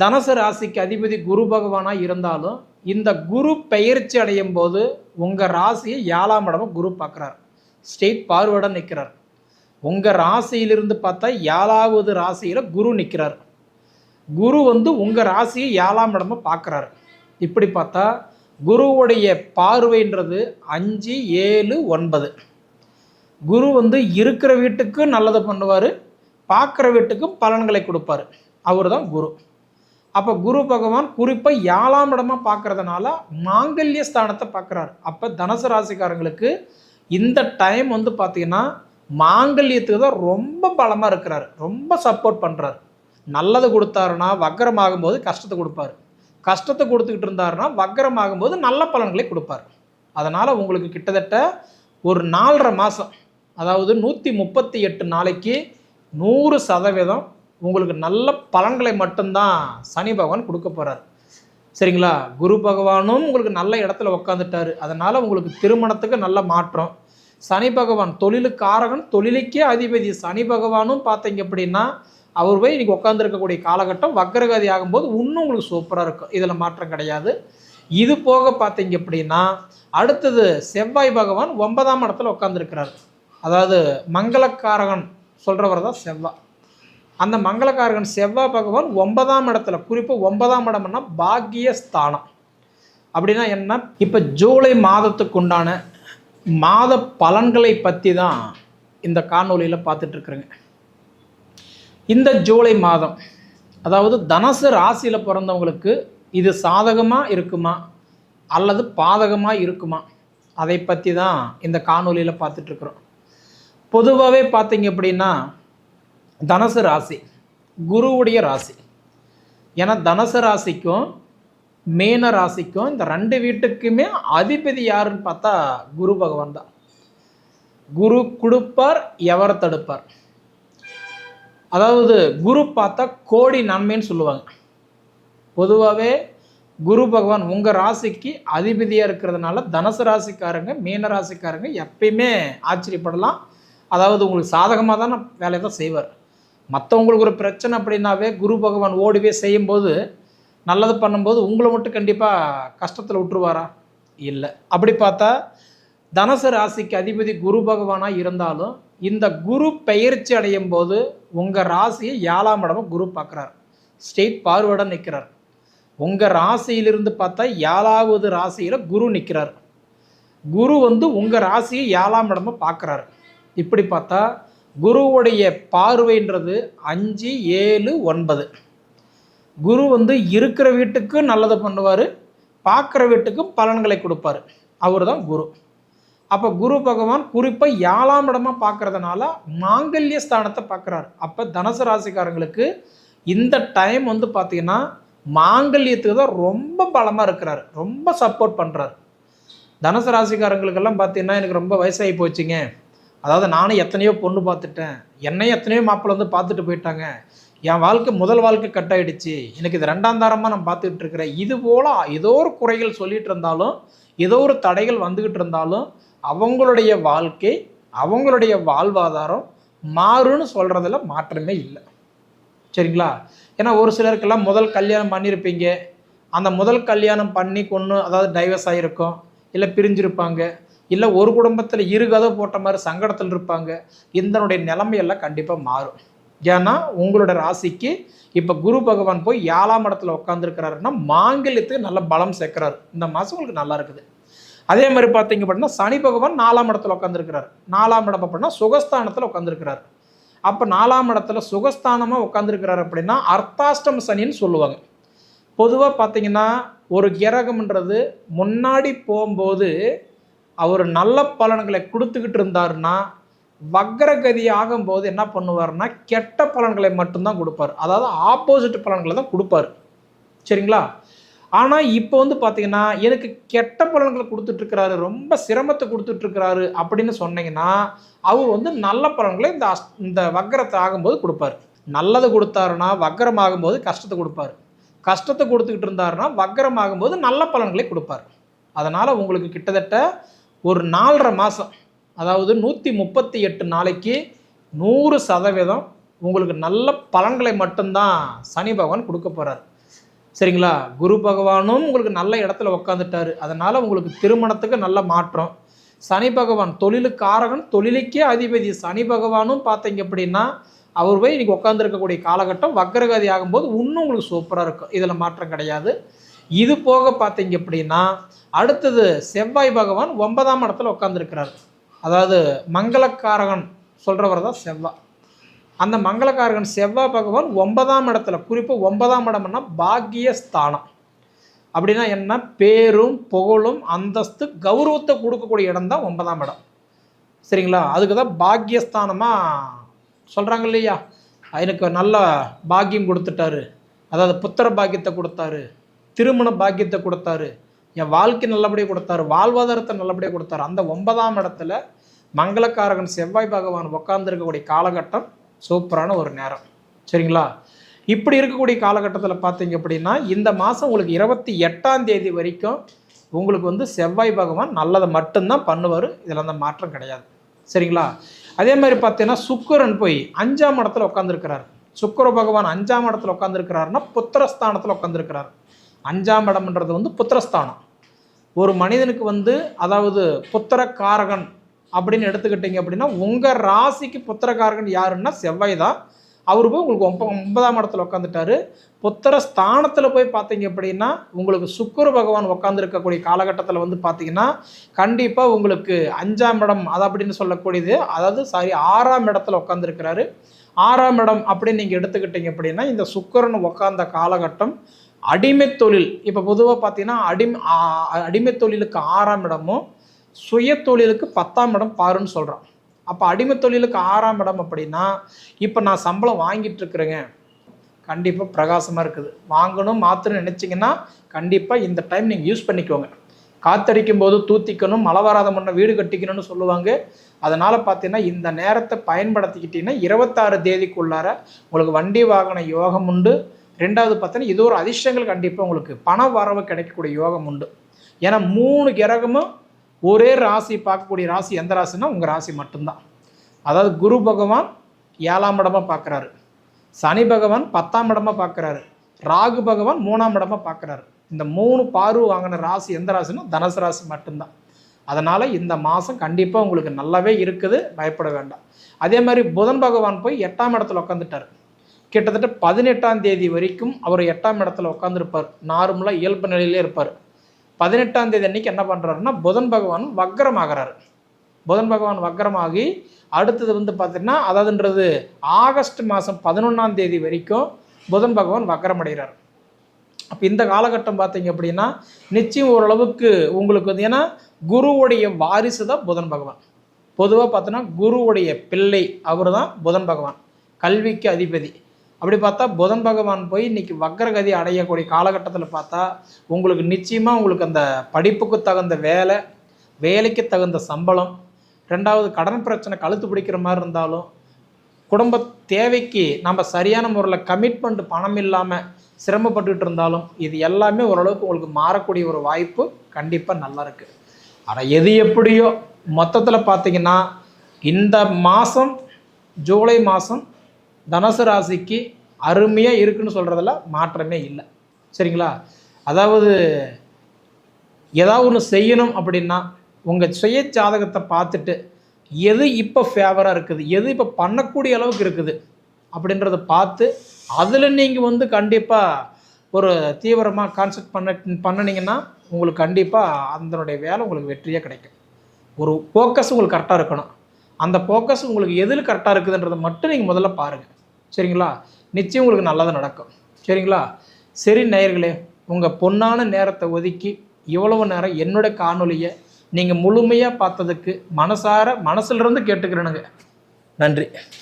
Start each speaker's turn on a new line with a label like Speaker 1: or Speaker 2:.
Speaker 1: தனுசு ராசிக்கு அதிபதி குரு பகவானாக இருந்தாலும் இந்த குரு பெயர்ச்சி அடையும் போது உங்கள் ராசியை ஏழாம் இடமா குரு பார்க்குறார். ஸ்டேட் பார்வர்டாக நிற்கிறார் உங்கள் ராசியிலிருந்து பார்த்தா ஏழாவது ராசியில் குரு நிற்கிறார் குரு வந்து உங்கள் ராசியை ஏழாம் இடமா பார்க்குறாரு. இப்படி பார்த்தா குருவுடைய பார்வைன்றது அஞ்சு ஏழு ஒன்பது. குரு வந்து இருக்கிற வீட்டுக்கு நல்லது பண்ணுவார் பார்க்குற வீட்டுக்கும் பலன்களை கொடுப்பாரு. அவர் தான் குரு. அப்போ குரு பகவான் குறிப்பாக ஏழாம் இடமா பார்க்கறதுனால மாங்கல்ய ஸ்தானத்தை பார்க்குறாரு. அப்போ தனுசு ராசிக்காரங்களுக்கு இந்த டைம் வந்து பார்த்தீங்கன்னா மாங்கல்யத்துக்கு தான் ரொம்ப பலமாக இருக்கிறாரு. ரொம்ப சப்போர்ட் பண்ணுறாரு நல்லது கொடுத்தாருன்னா வக்கரமாகும் போது கஷ்டத்தை கொடுப்பாரு. கஷ்டத்தை கொடுத்துக்கிட்டு இருந்தாருன்னா வக்கரமாகும் போது நல்ல பலன்களை கொடுப்பார். அதனால் உங்களுக்கு கிட்டத்தட்ட ஒரு நாலரை மாதம் அதாவது நூற்றி முப்பத்தி எட்டு நாளைக்கு நூறு சதவீதம் உங்களுக்கு நல்ல பலன்களை மட்டும்தான் சனி பகவான் கொடுக்க போகிறார் சரிங்களா? குரு பகவானும் உங்களுக்கு நல்ல இடத்துல உக்காந்துட்டாரு. அதனால் உங்களுக்கு திருமணத்துக்கு நல்ல மாற்றம். சனி பகவான் தொழிலுக்காரகன் தொழிலுக்கே அதிபதி. சனி பகவானும் பார்த்தீங்க அப்படின்னா அவர் போய் இன்னைக்கு உட்காந்துருக்கக்கூடிய காலகட்டம் வக்கரகதி ஆகும்போது இன்னும் உங்களுக்கு சூப்பராக இருக்கும். இதில் மாற்றம் கிடையாது. இது போக பார்த்தீங்க அப்படின்னா அடுத்தது செவ்வாய் பகவான் ஒன்பதாம் இடத்துல உட்காந்துருக்கிறார் அதாவது மங்களக்காரகன் சொல்கிறவர் தான் செவ்வாய் அந்த மங்களக்காரகன் செவ்வாய் பகவான் ஒன்பதாம் இடத்துல குறிப்பாக ஒன்பதாம் இடம்னா பாக்கியஸ்தானம். அப்படின்னா என்ன? இப்போ ஜூலை மாதத்துக்கு உண்டான மாத பலன்களை பற்றி தான் இந்த காணொலியில் பார்த்துட்ருக்குறேங்க இந்த ஜூலை மாதம் அதாவது தனசு ராசியில் பிறந்தவங்களுக்கு இது சாதகமாக இருக்குமா? அல்லது பாதகமாக இருக்குமா? அதை பற்றி தான் இந்த காணொலியில் பார்த்துட்ருக்குறோம் பொதுவாகவே பார்த்தீங்க அப்படின்னா தனுசு ராசி குருவுடைய ராசி. ஏன்னா தனுசு ராசிக்கும் மீன ராசிக்கும் இந்த ரெண்டு வீட்டுக்குமே அதிபதி யாருன்னு பார்த்தா குரு பகவான் தான். குரு கொடுப்பார் எவரை தடுப்பார்? அதாவது குரு பார்த்தா கோடி நன்மைன்னு சொல்லுவாங்க. பொதுவாகவே குரு பகவான் உங்கள் ராசிக்கு அதிபதியாக இருக்கிறதுனால தனுசு ராசிக்காரங்க மீன ராசிக்காரங்க எப்பயுமே ஆச்சரியப்படலாம். அதாவது உங்களுக்கு சாதகமாக தான் வேலையை தான் செய்வார். மற்றவங்களுக்கு ஒரு பிரச்சனை அப்படின்னாவே குரு பகவான் ஓடிவே செய்யும்போது நல்லது பண்ணும்போது உங்களை மட்டும் கண்டிப்பாக கஷ்டத்தில் விட்டுருவாரா? இல்லை. அப்படி பார்த்தா தனுசு ராசிக்கு அதிபதி குரு பகவானாக இருந்தாலும் இந்த குரு பெயர்ச்சி அடையும் போது உங்கள் ராசியை ஏழாம் இடமா குரு பார்க்குறார். ஸ்டேட் பார்வர்டாக நிற்கிறார் உங்கள் ராசியிலிருந்து பார்த்தா ஏழாவது ராசியில் குரு நிற்கிறார் குரு வந்து உங்கள் ராசியை ஏழாம் இடமா பார்க்குறாரு. இப்படி பார்த்தா குருவுடைய பார்வைன்றது அஞ்சு ஏழு ஒன்பது. குரு வந்து இருக்கிற வீட்டுக்கு நல்லது பண்ணுவார் பார்க்குற வீட்டுக்கும் பலன்களை கொடுப்பார். அவர் தான் குரு. அப்போ குரு பகவான் குறிப்பாக ஏழாம் இடமா பார்க்கறதுனால மாங்கல்ய ஸ்தானத்தை பார்க்குறாரு. அப்போ தனுசு ராசிக்காரங்களுக்கு இந்த டைம் வந்து பார்த்தீங்கன்னா மாங்கல்யத்துக்கு தான் ரொம்ப பலமாக இருக்கிறாரு. ரொம்ப சப்போர்ட் பண்ணுறாரு தனுசு ராசிக்காரங்களுக்கெல்லாம் பார்த்தீங்கன்னா எனக்கு ரொம்ப வயசாகி போச்சுங்க. அதாவது நானும் எத்தனையோ பொண்ணு பார்த்துட்டேன். என்னையும் எத்தனையோ மாப்பிள்ளை வந்து பார்த்துட்டு போயிட்டாங்க. என் வாழ்க்கை முதல் வாழ்க்கை கட் ஆகிடுச்சு எனக்கு இது ரெண்டாம் தாரமாக நான் பார்த்துக்கிட்டு இருக்கிறேன். இது போல் ஏதோ ஒரு குறைகள் சொல்லிட்டு இருந்தாலும் ஏதோ ஒரு தடைகள் வந்துக்கிட்டு இருந்தாலும் அவங்களுடைய வாழ்க்கை அவங்களுடைய வாழ்வாதாரம் மாறுன்னு சொல்கிறதுல மாற்றமே இல்லை. சரிங்களா? ஏன்னா ஒரு சிலருக்கெல்லாம் முதல் கல்யாணம் பண்ணியிருப்பீங்க. அந்த முதல் கல்யாணம் பண்ணி கொன்று அதாவது டைவர்ஸ் ஆகிருக்கும் இல்லை பிரிஞ்சிருப்பாங்க. இல்லை ஒரு குடும்பத்தில் இரு கதை போட்ட மாதிரி சங்கடத்தில் இருப்பாங்க. இதனுடைய நிலைமையெல்லாம் கண்டிப்பாக மாறும். ஏன்னா உங்களோட ராசிக்கு இப்போ குரு பகவான் போய் ஏழாம் இடத்துல உட்காந்துருக்கிறாருன்னா மாங்கல்யத்துக்கு நல்ல பலம் சேர்க்குறாரு. இந்த மாதம் உங்களுக்கு நல்லா இருக்குது. அதே மாதிரி பார்த்தீங்க அப்படின்னா சனி பகவான் நாலாம் இடத்துல உட்காந்துருக்கிறார் நாலாம் இடம் அப்படின்னா சுகஸ்தானத்தில் உட்காந்துருக்கிறார் அப்போ நாலாம் இடத்துல சுகஸ்தானமாக உட்காந்துருக்கிறார் அப்படின்னா அர்த்தாஷ்டம் சனின்னு சொல்லுவாங்க. பொதுவாக பார்த்தீங்கன்னா ஒரு கிரகம்ன்றது முன்னாடி போகும்போது அவர் நல்ல பலன்களை கொடுத்துக்கிட்டு இருந்தாருன்னா வக்ரகதி ஆகும்போது என்ன பண்ணுவார்னா கெட்ட பலன்களை மட்டும்தான் கொடுப்பார். அதாவது ஆப்போசிட் பலன்களை தான் கொடுப்பார். சரிங்களா? ஆனால் இப்போ வந்து பார்த்தீங்கன்னா எனக்கு கெட்ட பலன்களை கொடுத்துட்ருக்கிறாரு ரொம்ப சிரமத்தை கொடுத்துட்ருக்கிறாரு அப்படின்னு சொன்னீங்கன்னா அவர் வந்து நல்ல பலன்களை இந்த அஸ் இந்த வக்கரத்தை ஆகும்போது கொடுப்பாரு. நல்லது கொடுத்தாருன்னா வக்கரம் ஆகும்போது கஷ்டத்தை கொடுப்பாரு. கஷ்டத்தை கொடுத்துக்கிட்டு இருந்தாருன்னா வக்கரம் ஆகும்போது நல்ல பலன்களை கொடுப்பார். அதனால் உங்களுக்கு கிட்டத்தட்ட ஒரு நாலரை மாதம் அதாவது நூற்றி முப்பத்தி எட்டு நாளைக்கு நூறு சதவீதம் உங்களுக்கு நல்ல பலன்களை மட்டும்தான் சனி பகவான் கொடுக்க போகிறார் சரிங்களா? குரு பகவானும் உங்களுக்கு நல்ல இடத்துல உட்காந்துட்டாரு அதனால் உங்களுக்கு திருமணத்துக்கு நல்ல மாற்றம். சனி பகவான் தொழிலுக்காரகன் தொழிலுக்கே அதிபதி. சனி பகவானும் பார்த்தீங்க அப்படின்னா அவர் போய் இன்றைக்கி உட்காந்துருக்கக்கூடிய காலகட்டம் வக்கரகதி ஆகும்போது இன்னும் உங்களுக்கு சூப்பராக இருக்கும். இதில் மாற்றம் கிடையாது. இது போக பார்த்தீங்க அப்படின்னா அடுத்தது செவ்வாய் பகவான் ஒன்பதாம் இடத்துல உட்காந்துருக்கிறார் அதாவது மங்களக்காரகன் சொல்கிறவர் தான் செவ்வாய் அந்த மங்களக்காரகன் செவ்வாய் பகவான் ஒன்பதாம் இடத்துல குறிப்பாக ஒன்பதாம் இடம்னா பாக்கியஸ்தானம். அப்படின்னா என்ன? பேரும் புகழும் அந்தஸ்து கௌரவத்தை கொடுக்கக்கூடிய இடம் தான் ஒன்பதாம் இடம். சரிங்களா? அதுக்கு தான் பாக்கியஸ்தானமாக சொல்கிறாங்க இல்லையா? எனக்கு நல்ல பாக்கியம் கொடுத்துட்டாரு. அதாவது புத்திர பாக்கியத்தை கொடுத்தாரு. திருமண பாக்கியத்தை கொடுத்தாரு. என் வாழ்க்கை நல்லபடியாக கொடுத்தாரு. வாழ்வாதாரத்தை நல்லபடியாக கொடுத்தாரு. அந்த ஒன்பதாம் இடத்துல மங்களக்காரகன் செவ்வாய் பகவான் உட்காந்துருக்கக்கூடிய காலகட்டம் சூப்பரான ஒரு நேரம். சரிங்களா? இப்படி இருக்கக்கூடிய காலகட்டத்தில் பார்த்தீங்க அப்படின்னா இந்த மாதம் உங்களுக்கு இருபத்தி எட்டாம் தேதி வரைக்கும் உங்களுக்கு வந்து செவ்வாய் பகவான் நல்லதை மட்டும்தான் பண்ணுவார். இதில் அந்த மாற்றம் கிடையாது. சரிங்களா? அதே மாதிரி பார்த்தீங்கன்னா சுக்கரன் போய் அஞ்சாம் இடத்துல உட்காந்துருக்கிறார் சுக்கர பகவான் அஞ்சாம் இடத்துல உட்காந்துருக்கிறாருன்னா புத்திரஸ்தானத்தில் உட்காந்துருக்கிறார் அஞ்சாம் இடம்ன்றது வந்து புத்திரஸ்தானம். ஒரு மனிதனுக்கு வந்து அதாவது புத்திரக்காரகன் அப்படின்னு எடுத்துக்கிட்டீங்க அப்படின்னா உங்கள் ராசிக்கு புத்திரக்காரகன் யாருன்னா செவ்வாய் தான். அவர் போய் உங்களுக்கு ஒம்ப ஒன்பதாம் இடத்துல உட்காந்துட்டாரு புத்திர ஸ்தானத்தில் போய் பார்த்தீங்க அப்படின்னா உங்களுக்கு சுக்கர பகவான் உட்காந்துருக்கக்கூடிய காலகட்டத்தில் வந்து பார்த்தீங்கன்னா கண்டிப்பாக உங்களுக்கு அஞ்சாம் இடம் அது அப்படின்னு சொல்லக்கூடியது அதாவது சாரி ஆறாம் இடத்துல உட்காந்துருக்கிறாரு ஆறாம் இடம் அப்படின்னு நீங்கள் எடுத்துக்கிட்டீங்க அப்படின்னா இந்த சுக்கரன் உட்காந்த காலகட்டம் அடிமை தொழில் இப்போ பொதுவாக பார்த்தீங்கன்னா அடிமை அடிமை தொழிலுக்கு ஆறாம் இடமும் சுய தொழிலுக்கு பத்தாம் இடம் பாருன்னு சொல்கிறான் அப்போ அடிமை தொழிலுக்கு ஆறாம் இடம் அப்படின்னா இப்போ நான் சம்பளம் வாங்கிட்டு இருக்கிறேங்க. கண்டிப்பாக பிரகாசமாக இருக்குது. வாங்கணும் மாத்திரம் நினச்சிங்கன்னா கண்டிப்பாக இந்த டைம் நீங்கள் யூஸ் பண்ணிக்கோங்க. காத்தடிக்கும் போது தூத்திக்கணும் மழை வராத முன்ன வீடு கட்டிக்கணும்னு சொல்லுவாங்க. அதனால் பார்த்தீங்கன்னா இந்த நேரத்தை பயன்படுத்திக்கிட்டீங்கன்னா இருபத்தாறு தேதிக்குள்ளார உங்களுக்கு வண்டி வாகன யோகம் உண்டு. ரெண்டாவது பார்த்தீங்கன்னா இது ஒரு அதிர்ஷ்டங்கள் கண்டிப்பாக உங்களுக்கு பண வரவு கிடைக்கக்கூடிய யோகம் உண்டு. ஏன்னா மூணு கிரகமும் ஒரே ராசி பார்க்கக்கூடிய ராசி எந்த ராசினா உங்கள் ராசி மட்டும்தான். அதாவது குரு பகவான் ஏழாம் இடமாக பார்க்குறாரு. சனி பகவான் பத்தாம் இடமாக பார்க்குறாரு. ராகு பகவான் மூணாம் இடமாக பார்க்குறாரு. இந்த மூணு பார்வை வாங்கின ராசி எந்த ராசினா தனுசு ராசி மட்டும்தான். அதனால் இந்த மாதம் கண்டிப்பாக உங்களுக்கு நல்லாவே இருக்குது. பயப்பட வேண்டாம். அதே மாதிரி புதன் பகவான் போய் எட்டாம் இடத்துல உட்காந்துட்டார் கிட்டத்தட்ட பதினெட்டாம் தேதி வரைக்கும் அவர் எட்டாம் இடத்துல உட்காந்துருப்பார் நார்மலாக இயல்பு நிலையிலே இருப்பார். பதினெட்டாம் தேதி அன்னைக்கு என்ன பண்ணுறாருன்னா புதன் பகவான் வக்ரமாகிறாரு. புதன் பகவான் வக்ரமாகி அடுத்தது வந்து பார்த்தீங்கன்னா அதாவதுன்றது ஆகஸ்ட் மாதம் பதினொன்றாம் தேதி வரைக்கும் புதன் பகவான் வக்ரமடைகிறார் அப்போ இந்த காலகட்டம் பார்த்தீங்க அப்படின்னா நிச்சயம் ஓரளவுக்கு உங்களுக்கு வந்து ஏன்னா குருவுடைய வாரிசு தான் புதன் பகவான். பொதுவாக பார்த்தோன்னா குருவுடைய பிள்ளை அவர் தான் புதன் பகவான். கல்விக்கு அதிபதி. அப்படி பார்த்தா புதன் பகவான் போய் இன்னைக்கு வக்ரகதி அடையக்கூடிய காலகட்டத்தில் பார்த்தா உங்களுக்கு நிச்சயமாக உங்களுக்கு அந்த படிப்புக்கு தகுந்த வேலை வேலைக்கு தகுந்த சம்பளம் ரெண்டாவது கடன் பிரச்சனை கழுத்து பிடிக்கிற மாதிரி இருந்தாலும் குடும்ப தேவைக்கு நம்ம சரியான முறையில் கமிட்மெண்ட் பணம் இல்லாமல் சிரமப்பட்டுக்கிட்டு இருந்தாலும் இது எல்லாமே ஓரளவுக்கு உங்களுக்கு மாறக்கூடிய ஒரு வாய்ப்பு கண்டிப்பாக நல்லா இருக்குது ஆனால் எது எப்படியோ மொத்தத்தில் பார்த்தீங்கன்னா இந்த மாதம் ஜூலை மாதம் தனுசு ராசிக்கு அருமையாக இருக்குன்னு சொல்கிறதுல மாற்றமே இல்லை. சரிங்களா? அதாவது ஏதாவது ஒன்று செய்யணும் அப்படின்னா உங்கள் சுய ஜாதகத்தை பார்த்துட்டு எது இப்போ ஃபேவராக இருக்குது எது இப்போ பண்ணக்கூடிய அளவுக்கு இருக்குது அப்படின்றத பார்த்து அதில் நீங்கள் வந்து கண்டிப்பாக ஒரு தீவிரமாக கான்செப்ட் பண்ண பண்ணினீங்கன்னா உங்களுக்கு கண்டிப்பாக அதனுடைய வேலை உங்களுக்கு வெற்றியாக கிடைக்கும். ஒரு ஃபோக்கஸ் உங்களுக்கு கரெக்டாக இருக்கணும். அந்த ஃபோக்கஸ் உங்களுக்கு எதில் கரெக்டாக இருக்குதுன்றதை மட்டும் நீங்கள் முதல்ல பாருங்கள் சரிங்களா? நிச்சயம் உங்களுக்கு நல்லதாக நடக்கும். சரிங்களா? சரி நேயர்களே உங்கள் பொன்னான நேரத்தை ஒதுக்கி இவ்வளவு நேரம் என்னுடைய காணொலியை நீங்கள் முழுமையாக பார்த்ததுக்கு மனசார மனசிலிருந்து கேட்டுக்கிறேனுங்க. நன்றி.